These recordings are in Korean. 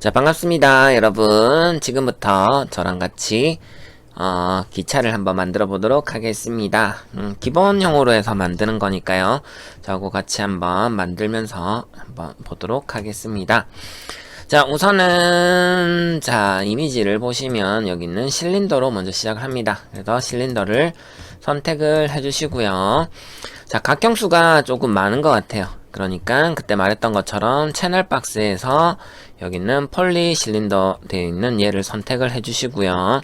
자, 반갑습니다, 여러분. 지금부터 저랑 같이, 어, 기차를 한번 만들어 보도록 하겠습니다. 음, 기본형으로 해서 만드는 거니까요. 저하고 같이 한번 만들면서 한번 보도록 하겠습니다. 자, 우선은, 자, 이미지를 보시면 여기 있는 실린더로 먼저 시작을 합니다. 그래서 실린더를 선택을 해주시고요. 자, 각경수가 조금 많은 것 같아요. 그러니까 그때 말했던 것처럼 채널 박스에서 여기 있는 폴리 실린더 되어 있는 얘를 선택을 해주시고요.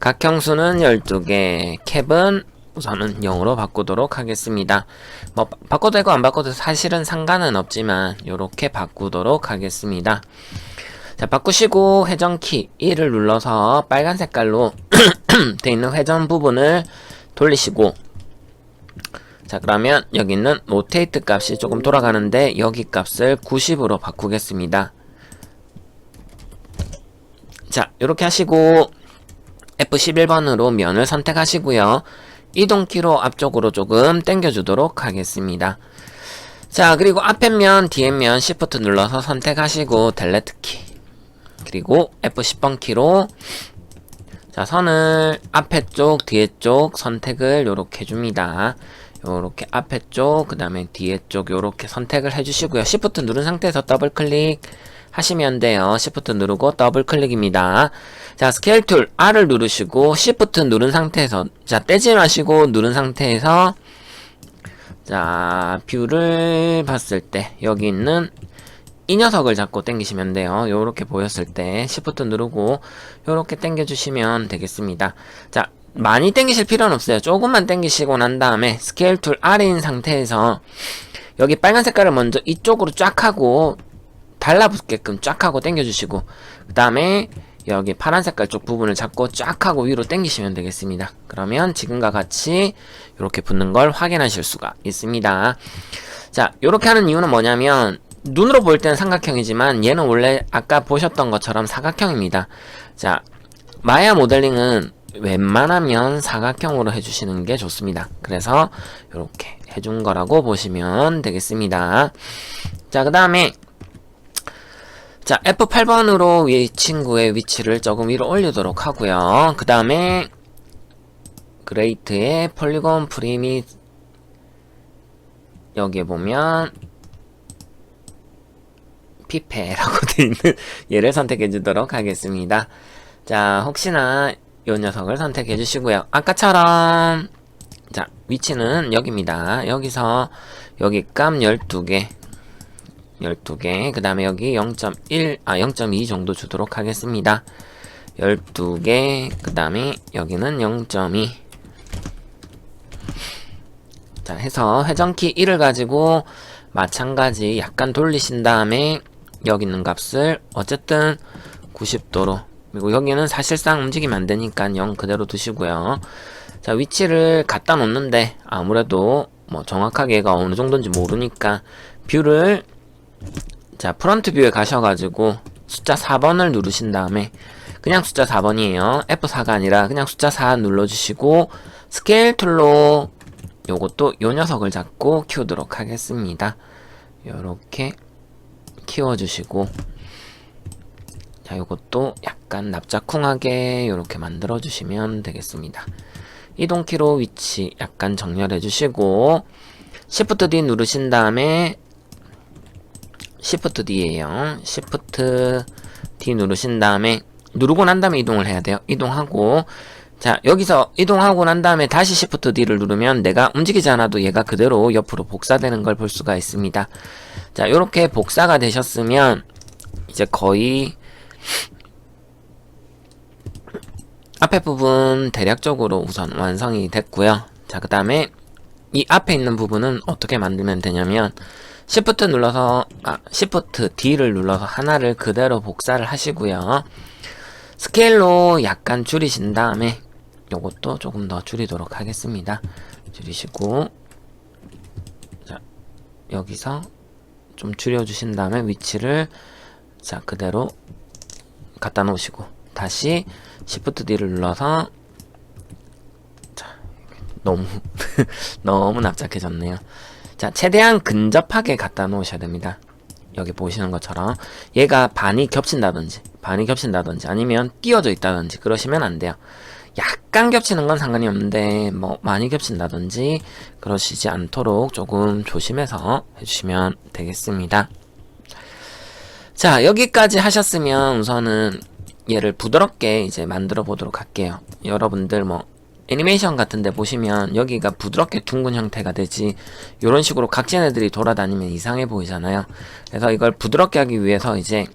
각형수는 12개, 캡은 우선은 0으로 바꾸도록 하겠습니다. 뭐 바꿔도 되고 안 바꿔도 사실은 상관은 없지만 이렇게 바꾸도록 하겠습니다. 자 바꾸시고 회전키 1을 눌러서 빨간 색깔로 되어 있는 회전 부분을 돌리시고 자 그러면 여기 있는 로테이트 값이 조금 돌아가는데 여기 값을 90으로 바꾸겠습니다. 자 이렇게 하시고 F11번으로 면을 선택하시고요. 이동키로 앞쪽으로 조금 당겨주도록 하겠습니다. 자 그리고 앞에 면 뒤에 면 Shift 눌러서 선택하시고 델레트 키 그리고 F10번 키로 자 선을 앞에 쪽 뒤에 쪽 선택을 요렇게 해줍니다. 요렇게 앞에 쪽, 그 다음에 뒤에 쪽 요렇게 선택을 해주시고요. Shift 누른 상태에서 더블 클릭 하시면 돼요. Shift 누르고 더블 클릭입니다. 자, 스케일 툴 R을 누르시고 Shift 누른 상태에서 자, 떼지 마시고 누른 상태에서 자, 뷰를 봤을 때 여기 있는 이 녀석을 잡고 당기시면 돼요. 요렇게 보였을 때 Shift 누르고 요렇게 당겨 주시면 되겠습니다. 자, 많이 당기실 필요는 없어요. 조금만 당기시고 난 다음에 스케일 툴 R인 상태에서 여기 빨간 색깔을 먼저 이쪽으로 쫙 하고 달라붙게끔 쫙 하고 당겨주시고 그 다음에 여기 파란 색깔 쪽 부분을 잡고 쫙 하고 위로 당기시면 되겠습니다. 그러면 지금과 같이 이렇게 붙는 걸 확인하실 수가 있습니다. 자, 이렇게 하는 이유는 뭐냐면 눈으로 볼 때는 삼각형이지만 얘는 원래 아까 보셨던 것처럼 사각형입니다. 자, 마야 모델링은 웬만하면 사각형으로 해주시는 게 좋습니다. 그래서 이렇게 해준 거라고 보시면 되겠습니다. 자, 그 다음에 자, F8번으로 이 친구의 위치를 조금 위로 올리도록 하고요. 그 다음에 그레이트의 폴리곤 프리미 여기에 보면 피페라고 되어 있는 얘를 선택해 주도록 하겠습니다. 자, 혹시나 이 녀석을 선택해 주시고요. 아까처럼 자, 위치는 여기입니다. 여기서 여기 감 12개 12개. 그 다음에 여기 0.1, 아 0.2 정도 주도록 하겠습니다. 12개. 그 다음에 여기는 0.2 자 해서 회전키 1을 가지고 마찬가지 약간 돌리신 다음에 여기 있는 값을 어쨌든 90도로. 그리고 여기는 사실상 움직이면 안 되니까 0 그대로 두시고요. 자 위치를 갖다 놓는데 아무래도 뭐 정확하게 얘가 어느 정도인지 모르니까 뷰를 자 프런트 뷰에 가셔가지고 숫자 4번을 누르신 다음에 그냥 숫자 4번이에요. F4가 아니라 그냥 숫자 4 눌러주시고 스케일 툴로 요것도 요 녀석을 잡고 키우도록 하겠습니다. 요렇게 키워주시고 자 요것도 약간 납작쿵하게 요렇게 만들어 주시면 되겠습니다. 이동키로 위치 약간 정렬해 주시고 Shift D 누르신 다음에 Shift D에요. Shift D 누르신 다음에 누르고 난 다음에 이동을 해야 돼요. 이동하고 자 여기서 이동하고 난 다음에 다시 Shift D를 누르면 내가 움직이지 않아도 얘가 그대로 옆으로 복사되는 걸 볼 수가 있습니다. 자 이렇게 복사가 되셨으면 이제 거의 앞에 부분 대략적으로 우선 완성이 됐고요. 자, 그 다음에 이 앞에 있는 부분은 어떻게 만들면 되냐면 Shift 눌러서 아, Shift D를 눌러서 하나를 그대로 복사를 하시고요. 스케일로 약간 줄이신 다음에 요것도 조금 더 줄이도록 하겠습니다. 줄이시고 자, 여기서 좀 줄여주신 다음에 위치를 자 그대로 갖다 놓으시고 다시 Shift D를 눌러서 자 너무 너무 납작해졌네요. 자 최대한 근접하게 갖다 놓으셔야 됩니다. 여기 보시는 것처럼 얘가 반이 겹친다든지 반이 겹친다든지 아니면 띄어져 있다든지 그러시면 안 돼요. 약간 겹치는 건 상관이 없는데 뭐 많이 겹친다든지 그러시지 않도록 조금 조심해서 해주시면 되겠습니다. 자 여기까지 하셨으면 우선은 얘를 부드럽게 이제 만들어 보도록 할게요. 여러분들 뭐 애니메이션 같은데 보시면 여기가 부드럽게 둥근 형태가 되지 이런 식으로 각진 애들이 돌아다니면 이상해 보이잖아요. 그래서 이걸 부드럽게 하기 위해서 이제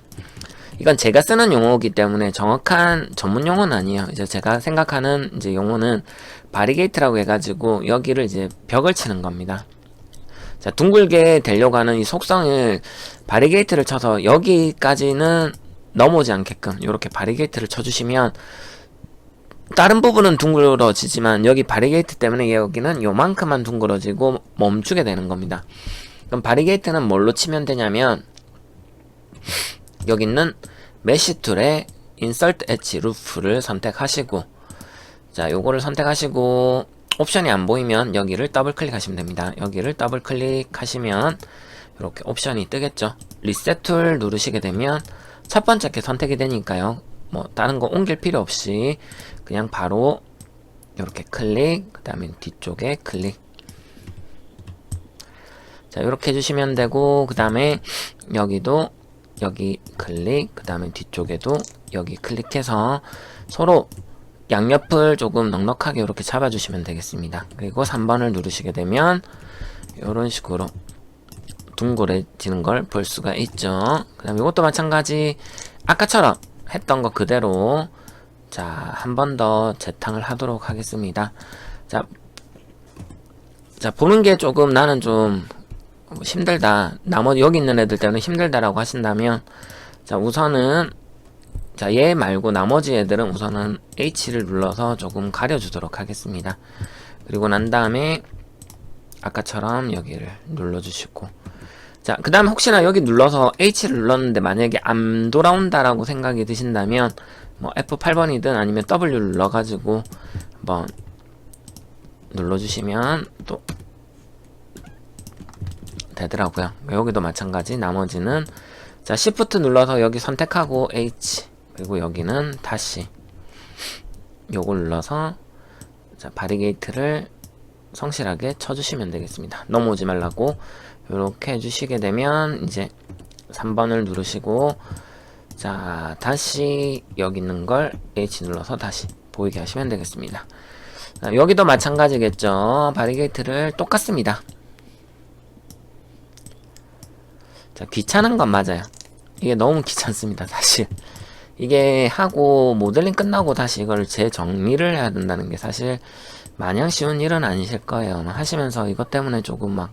이건 제가 쓰는 용어이기 때문에 정확한 전문 용어는 아니에요. 이제 제가 생각하는 이제 용어는 바리게이트라고 해가지고 여기를 이제 벽을 치는 겁니다. 자, 둥글게 되려고 하는 이 속성을 바리게이트를 쳐서 여기까지는 넘어오지 않게끔 이렇게 바리게이트를 쳐주시면 다른 부분은 둥그러지지만 여기 바리게이트 때문에 여기는 요만큼만 둥그러지고 멈추게 되는 겁니다. 그럼 바리게이트는 뭘로 치면 되냐면 여기 있는 메시 툴에 인설트 엣지 루프를 선택하시고 자 요거를 선택하시고 옵션이 안 보이면 여기를 더블 클릭하시면 됩니다. 여기를 더블 클릭하시면 이렇게 옵션이 뜨겠죠. 리셋 툴 누르시게 되면 첫 번째 게 선택이 되니까요. 뭐 다른 거 옮길 필요 없이 그냥 바로 이렇게 클릭 그 다음에 뒤쪽에 클릭. 자 이렇게 해주시면 되고 그 다음에 여기도 여기 클릭 그 다음에 뒤쪽에도 여기 클릭해서 서로 양옆을 조금 넉넉하게 이렇게 잡아주시면 되겠습니다. 그리고 3번을 누르시게 되면 이런 식으로 둥그레지는 걸 볼 수가 있죠. 그 다음에 이것도 마찬가지 아까처럼 했던 거 그대로 자, 한 번 더 재탕을 하도록 하겠습니다. 자, 자, 보는 게 조금 나는 좀 힘들다. 나머지 여기 있는 애들 때문에 힘들다라고 하신다면, 자, 우선은, 자, 얘 말고 나머지 애들은 우선은 H를 눌러서 조금 가려주도록 하겠습니다. 그리고 난 다음에, 아까처럼 여기를 눌러주시고, 자, 그 다음에 혹시나 여기 눌러서 H를 눌렀는데 만약에 안 돌아온다라고 생각이 드신다면, 뭐 F8번이든 아니면 W 눌러가지고 한번 눌러주시면 또 되더라고요. 여기도 마찬가지. 나머지는 자 Shift 눌러서 여기 선택하고 H 그리고 여기는 다시 요걸 눌러서 자 바리게이트를 성실하게 쳐주시면 되겠습니다. 넘어오지 말라고 이렇게 해주시게 되면 이제 3번을 누르시고 자 다시 여기 있는 걸 H 눌러서 다시 보이게 하시면 되겠습니다. 자, 여기도 마찬가지겠죠? 바리게이트를 똑같습니다. 자 귀찮은 건 맞아요. 이게 너무 귀찮습니다 사실. 이게 하고 모델링 끝나고 다시 이걸 재정리를 해야 된다는 게 사실 마냥 쉬운 일은 아니실 거예요. 하시면서 이것 때문에 조금 막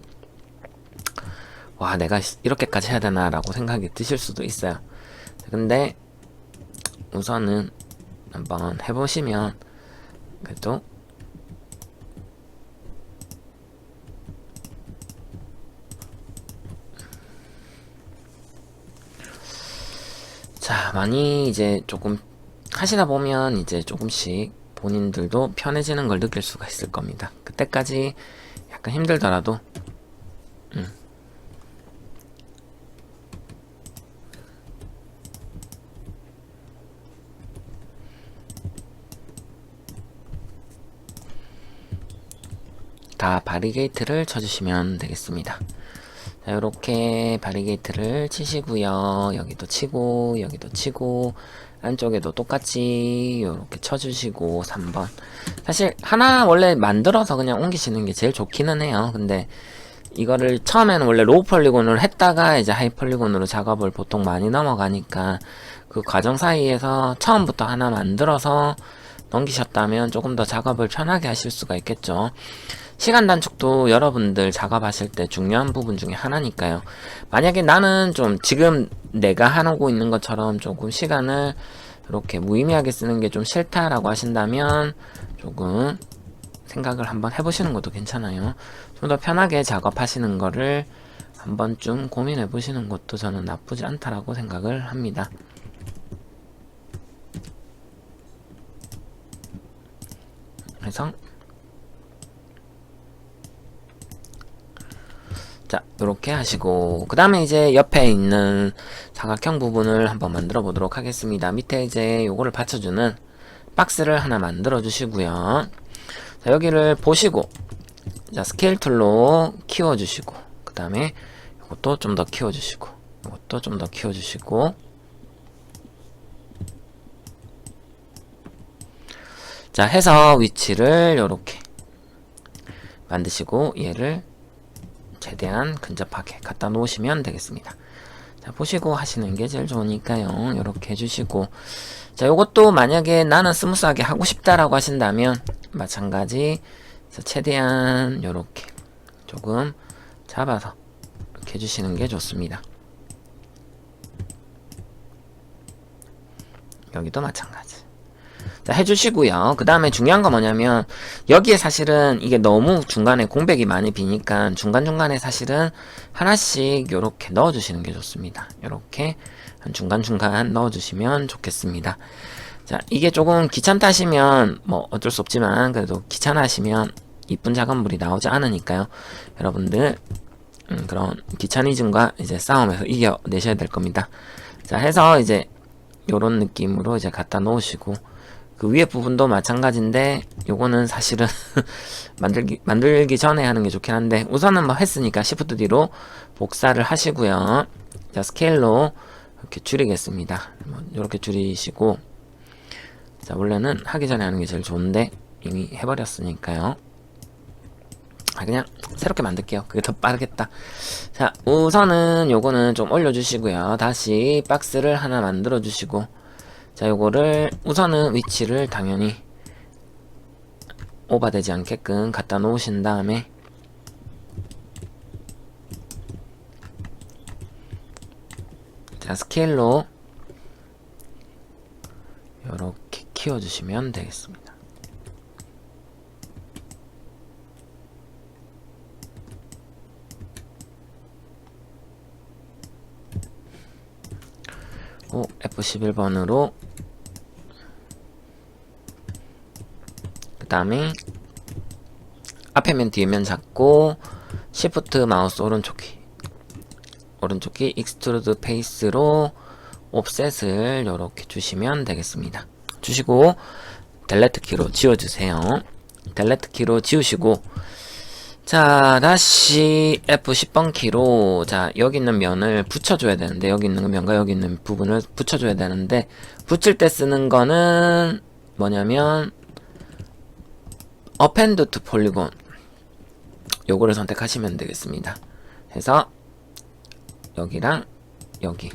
와 내가 이렇게까지 해야 되나 라고 생각이 드실 수도 있어요 근데 우선은 한번 해보시면 그래도 자 많이 이제 조금 하시다 보면 이제 조금씩 본인들도 편해지는 걸 느낄 수가 있을 겁니다 그때까지 약간 힘들더라도 음. 다 바리게이트를 쳐주시면 되겠습니다. 자, 이렇게 바리게이트를 치시고요. 여기도 치고, 여기도 치고, 안쪽에도 똑같이 이렇게 쳐주시고 3번. 사실 하나 원래 만들어서 그냥 옮기시는 게 제일 좋기는 해요. 근데 이거를 처음에는 원래 로우 폴리곤을 했다가 이제 하이 폴리곤으로 작업을 보통 많이 넘어가니까 그 과정 사이에서 처음부터 하나 만들어서 넘기셨다면 조금 더 작업을 편하게 하실 수가 있겠죠. 시간 단축도 여러분들 작업하실 때 중요한 부분 중에 하나니까요. 만약에 나는 좀 지금 내가 하고 있는 것처럼 조금 시간을 이렇게 무의미하게 쓰는 게 좀 싫다라고 하신다면 조금 생각을 한번 해보시는 것도 괜찮아요. 좀 더 편하게 작업하시는 거를 한 번쯤 고민해 보시는 것도 저는 나쁘지 않다라고 생각을 합니다. 그래서 자, 이렇게 하시고, 그 다음에 이제 옆에 있는 사각형 부분을 한번 만들어 보도록 하겠습니다. 밑에 이제 요거를 받쳐주는 박스를 하나 만들어 주시고요. 자, 여기를 보시고, 자, 스케일 툴로 키워 주시고, 그 다음에 이것도 좀 더 키워 주시고, 이것도 좀 더 키워 주시고, 자, 해서 위치를 요렇게 만드시고, 얘를 최대한 근접하게 갖다 놓으시면 되겠습니다. 자, 보시고 하시는 게 제일 좋으니까요. 이렇게 해주시고. 자, 요것도 만약에 나는 스무스하게 하고 싶다라고 하신다면, 마찬가지, 최대한 요렇게 조금 잡아서 이렇게 해주시는 게 좋습니다. 여기도 마찬가지. 자, 해주시고요. 그 다음에 중요한 건 뭐냐면, 여기에 사실은 이게 너무 중간에 공백이 많이 비니까 중간중간에 사실은 하나씩 요렇게 넣어주시는 게 좋습니다. 요렇게 한 중간중간 넣어주시면 좋겠습니다. 자, 이게 조금 귀찮다 하시면 뭐 어쩔 수 없지만 그래도 귀찮아 하시면 이쁜 작업물이 나오지 않으니까요. 여러분들, 음, 그런 귀차니즘과 이제 싸움에서 이겨내셔야 될 겁니다. 자, 해서 이제 요런 느낌으로 이제 갖다 놓으시고, 그 위에 부분도 마찬가지인데 요거는 사실은 만들기 만들기 전에 하는 게 좋긴 한데 우선은 뭐 했으니까 시프트 D로 복사를 하시고요. 자 스케일로 이렇게 줄이겠습니다. 뭐 이렇게 줄이시고 자 원래는 하기 전에 하는 게 제일 좋은데 이미 해버렸으니까요. 아 그냥 새롭게 만들게요. 그게 더 빠르겠다. 자 우선은 요거는 좀 올려주시고요. 다시 박스를 하나 만들어 주시고 자, 요거를 우선은 위치를 당연히 오버되지 않게끔 갖다 놓으신 다음에 자, 스케일로 이렇게 키워주시면 되겠습니다. 오, F11번으로 다음에 앞에면 뒤에면 잡고 시프트 마우스 오른쪽 키 오른쪽 키 익스트루드 페이스로 옵셋을 이렇게 주시면 되겠습니다. 주시고 델레트 키로 지워주세요. 델레트 키로 지우시고 자 다시 F10번 키로 자 여기 있는 면을 붙여줘야 되는데 여기 있는 면과 여기 있는 부분을 붙여줘야 되는데 붙일 때 쓰는 거는 뭐냐면 append to polygon. 요거를 선택하시면 되겠습니다. 해서 여기랑 여기.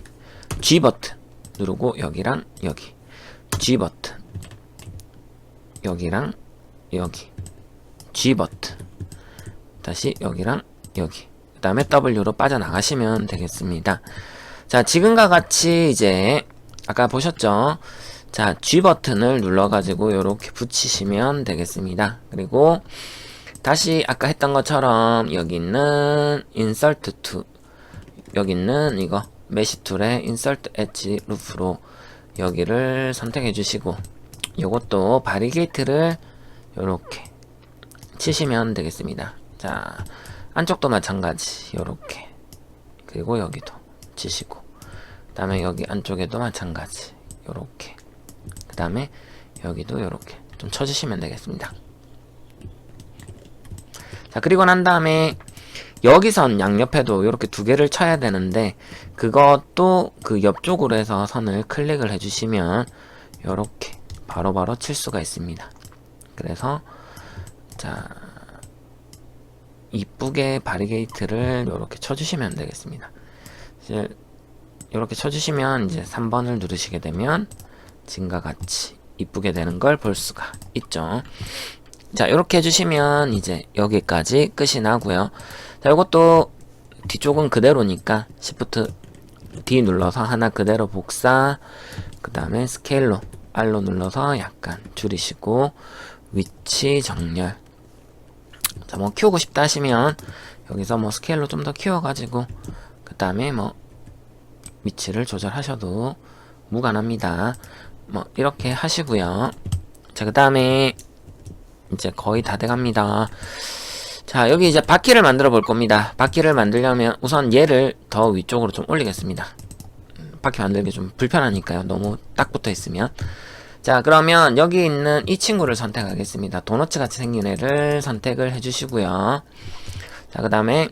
G 버튼 누르고 여기랑 여기. G 버튼. 여기랑 여기. G 버튼. 다시 여기랑 여기. 그 다음에 W로 빠져나가시면 되겠습니다. 자 지금과 같이 이제 아까 보셨죠? 자 G 버튼을 눌러가지고 이렇게 붙이시면 되겠습니다. 그리고 다시 아까 했던 것처럼 여기 있는 Insert to 여기 있는 이거 메시 툴의 Insert Edge 루프로 여기를 선택해 주시고 이것도 바리게이트를 이렇게 치시면 되겠습니다. 자 안쪽도 마찬가지. 요렇게. 그리고 여기도 치시고. 그 다음에 여기 안쪽에도 마찬가지. 요렇게. 그 다음에 여기도 요렇게 좀 쳐주시면 되겠습니다 자 그리고 난 다음에 여기선 양옆에도 이렇게 두 개를 쳐야 되는데 그것도 그 옆쪽으로 해서 선을 클릭을 해주시면 이렇게 바로바로 칠 수가 있습니다. 그래서 자 이쁘게 바리게이트를 이렇게 쳐주시면 되겠습니다. 이제 이렇게 쳐주시면 이제 3번을 누르시게 되면 지금과 같이 이쁘게 되는 걸 볼 수가 있죠. 자, 이렇게 해주시면 이제 여기까지 끝이 나고요. 자, 이것도 뒤쪽은 그대로니까 Shift D 눌러서 하나 그대로 복사, 그 다음에 스케일로 R로 눌러서 약간 줄이시고 위치 정렬. 자, 뭐 키우고 싶다 하시면 여기서 뭐 스케일로 좀 더 키워가지고 그 다음에 뭐 위치를 조절하셔도 무관합니다. 뭐 이렇게 하시고요. 자, 그 다음에 이제 거의 다 돼갑니다. 자, 여기 이제 바퀴를 만들어 볼 겁니다. 바퀴를 만들려면 우선 얘를 더 위쪽으로 좀 올리겠습니다. 음, 바퀴 만들기 좀 불편하니까요. 너무 딱 붙어 있으면. 자, 그러면 여기 있는 이 친구를 선택하겠습니다. 도너츠 같이 생긴 애를 선택을 해주시고요. 자, 그 다음에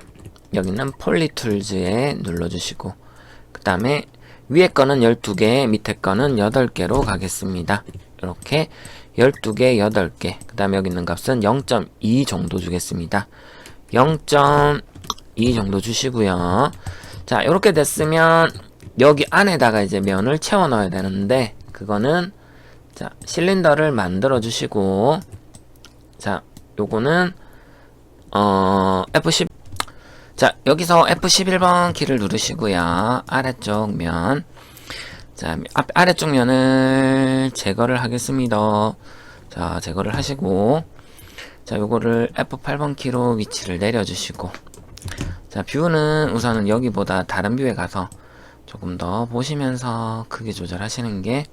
여기 있는 폴리툴즈에 눌러주시고, 그 다음에 위에 거는 12개, 밑에 거는 8개로 가겠습니다. 이렇게 12개, 8개. 그 다음에 여기 있는 값은 0.2 정도 주겠습니다. 0.2 정도 주시고요. 자, 이렇게 됐으면 여기 안에다가 이제 면을 채워 넣어야 되는데 그거는 자, 실린더를 만들어 주시고 자, 요거는 어, F10 자, 여기서 F11번 키를 누르시고요. 아래쪽 면 자, 앞, 아래쪽 면을 제거를 하겠습니다. 자, 제거를 하시고, 자, 요거를 F8번 키로 위치를 내려주시고, 자, 뷰는 우선은 여기보다 다른 뷰에 가서 조금 더 보시면서 크기 조절하시는 게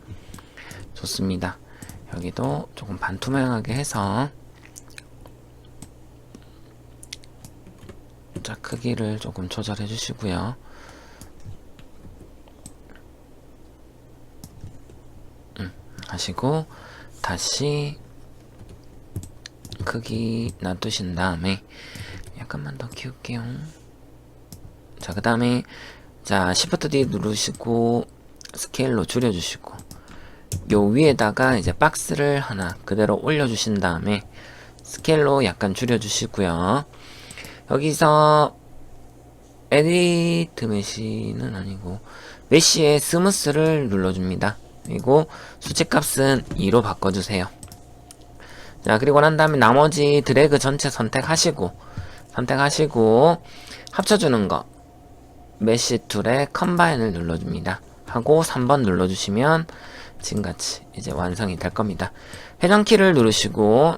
좋습니다. 여기도 조금 반투명하게 해서, 자, 크기를 조금 조절해 주시고요. 하시고 다시 크기 놔두신 다음에 약간만 더 키울게요 자 그 다음에 자 Shift D 누르시고 스케일로 줄여주시고 요 위에다가 이제 박스를 하나 그대로 올려주신 다음에 스케일로 약간 줄여주시고요 여기서 에디트 메시는 아니고 메시의 스무스를 눌러줍니다 그리고 수치값은 2로 바꿔주세요. 자, 그리고 난 다음에 나머지 드래그 전체 선택하시고, 선택하시고, 합쳐주는 거, 메시 툴에 컴바인을 눌러줍니다. 하고 3번 눌러주시면 지금같이 이제 완성이 될 겁니다. 회전키를 누르시고,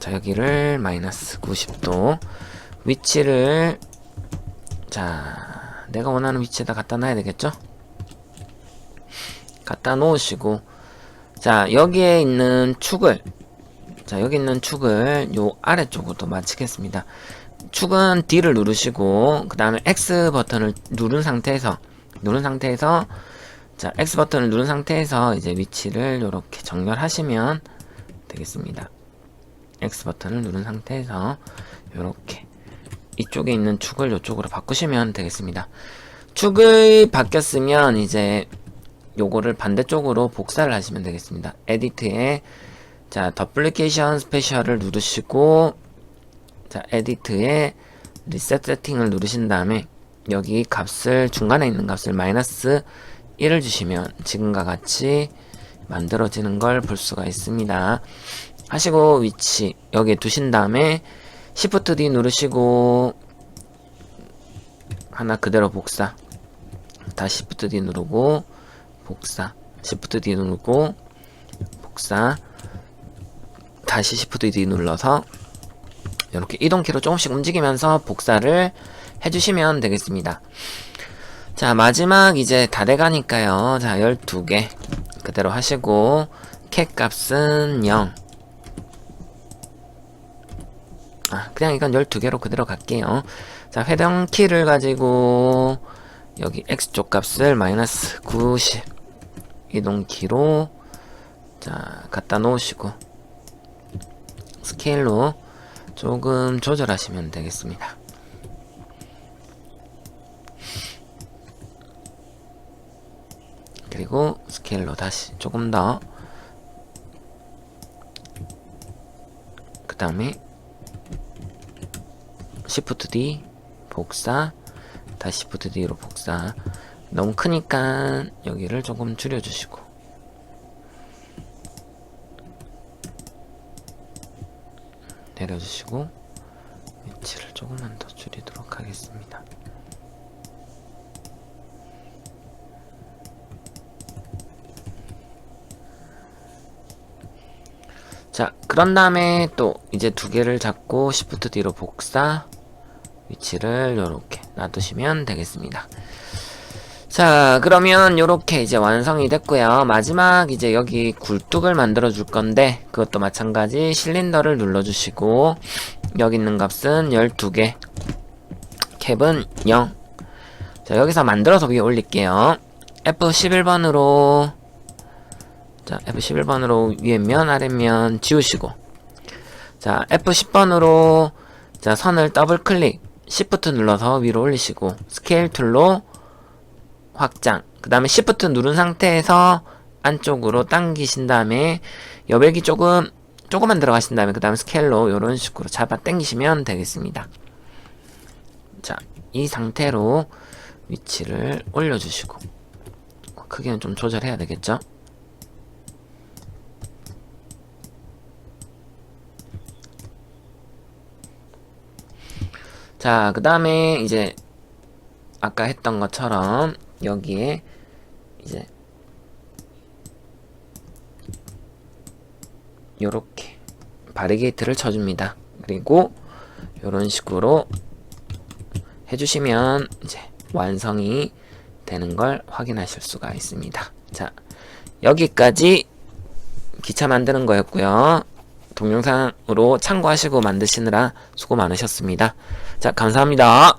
자, 여기를 마이너스 90도, 위치를, 자, 내가 원하는 위치에다 갖다 놔야 되겠죠? 갖다 놓으시고 자 여기에 있는 축을 자 여기 있는 축을 요 아래쪽으로 맞추겠습니다. 축은 D를 누르시고 그 다음에 X 버튼을 누른 상태에서 누른 상태에서 자 X 버튼을 누른 상태에서 이제 위치를 이렇게 정렬하시면 되겠습니다. X 버튼을 누른 상태에서 이렇게 이쪽에 있는 축을 이쪽으로 바꾸시면 되겠습니다 축을 바뀌었으면 이제 요거를 반대쪽으로 복사를 하시면 되겠습니다. 에디트에 자 더플리케이션 스페셜을 누르시고 자 에디트에 리셋 세팅을 누르신 다음에 여기 값을 중간에 있는 값을 마이너스 1을 주시면 지금과 같이 만들어지는 걸 볼 수가 있습니다. 하시고 위치 여기에 두신 다음에 Shift D 누르시고 하나 그대로 복사 다시 Shift D 누르고 복사 Shift D 누르고 복사 다시 Shift D 눌러서 이렇게 이동키로 조금씩 움직이면서 복사를 해주시면 되겠습니다. 자 마지막 이제 다 돼가니까요. 자 12개 그대로 하시고 캣 값은 0 아, 그냥 이건 12개로 그대로 갈게요. 자, 회전 키를 가지고 여기 x쪽 값을 마이너스 90 이동키로 자 갖다 놓으시고 스케일로 조금 조절하시면 되겠습니다. 그리고 스케일로 다시 조금 더 그 다음에 Shift D 복사 다시 Shift D로 복사. 너무 크니까 여기를 조금 줄여주시고. 내려주시고 위치를 조금만 더 줄이도록 하겠습니다. 자, 그런 다음에 또 이제 두 개를 잡고 Shift D로 복사 위치를 이렇게 놔두시면 되겠습니다. 자 그러면 요렇게 이제 완성이 됐고요 마지막 이제 여기 굴뚝을 만들어 줄 건데 그것도 마찬가지 실린더를 눌러 주시고 여기 있는 값은 12개. 캡은 0. 자, 여기서 만들어서 위에 올릴게요. F11번으로 자, F11번으로 위에 면 아래 면 지우시고 자, F10번으로 자, 선을 더블 클릭 Shift 눌러서 위로 올리시고 스케일 툴로 확장. 그 다음에 Shift 누른 상태에서 안쪽으로 당기신 다음에 여백이 조금 조금만 들어가신 다음에 그 다음에 스케일로 이런 식으로 잡아 당기시면 되겠습니다. 자 이 상태로 위치를 올려주시고 크기는 좀 조절해야 되겠죠 자, 그 다음에 이제 아까 했던 것처럼 여기에 이제 요렇게 바리게이트를 쳐줍니다. 그리고 요런 식으로 해주시면 이제 완성이 되는 걸 확인하실 수가 있습니다. 자, 여기까지 기차 만드는 거였고요. 동영상으로 참고하시고 만드시느라 수고 많으셨습니다. 자, 감사합니다.